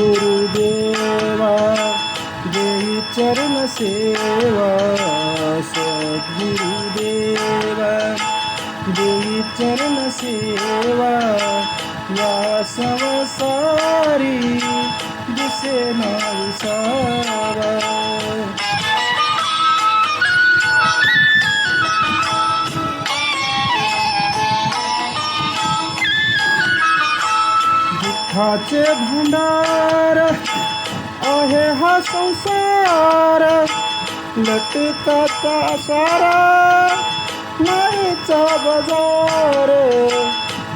गुरुदेवा देई चरण सेवा सद्गुरुदेवा देई चरण सेवा या संसारी दिसे नारी सारा। दुःखाचे भंडार आहे हा संसार. लटकाचा सारा मायेचा बाजार.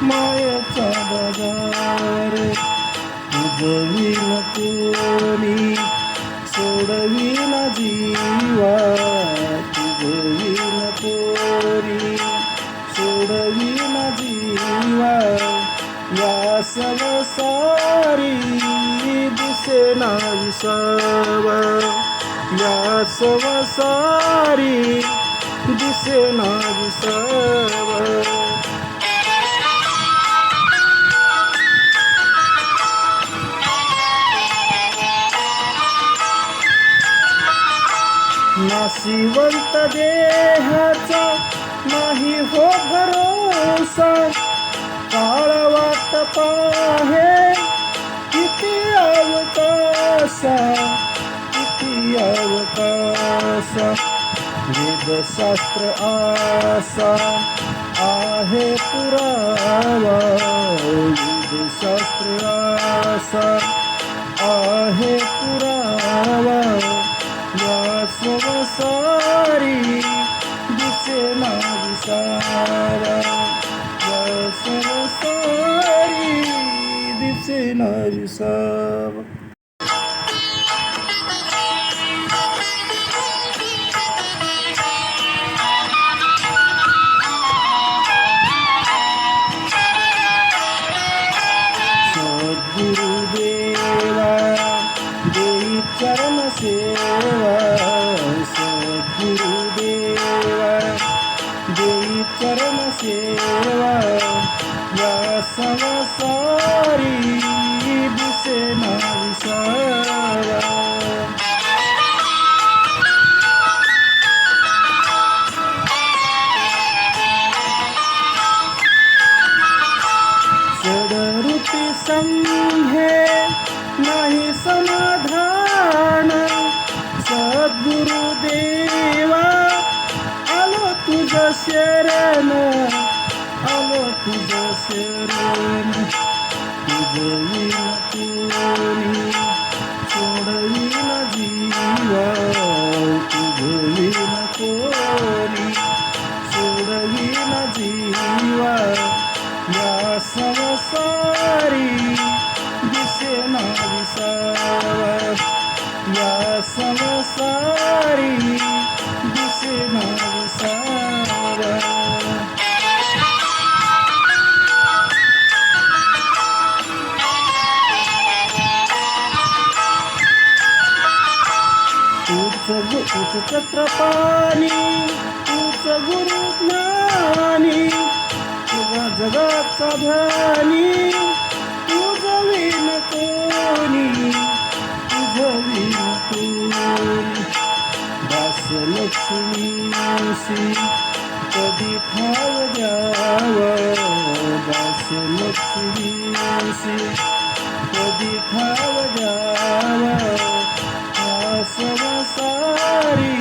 मायेचा बाजार. उजवीन कोणी सोडवीन जीवा तुझवीन कोणी सोडवीन जीवा या संसारी दिसेना विसावा या संसारी दिसेना विसावा नाशिवंत देहाचा नाही हो भरोसा. काळा वाट पाहे किती अवकाशा किती अवकाशा। वेदशास्त्र आसा आहे पुरावा वेदशास्त्र आसा आहे पुरावा। या संसारी दिसेना विसारा। या संसारी दिसेना विसावा सद्गुरुदेवा देई चरण सेवा। चरण सेवा या संसारी विसावा षडऋती संघे नाही समाधान शरण. आलो तुझ शरण. तुझ विन कोणी सोडविन जीवा तुझ विन कोणी सोडविन जीवा या संसारी. दिसेना विसावा या संसारी. तूच गु तूच छत्रपाणी तूच गुरु ज्ञानी तुझा जगाचा ध्यानी तुझ विन कोणी तुझ विन कोणी. दास लक्ष्मीशी कधी ठाव द्याव? दास लक्ष्मीशी कधी ठाव द्याव? या संसारी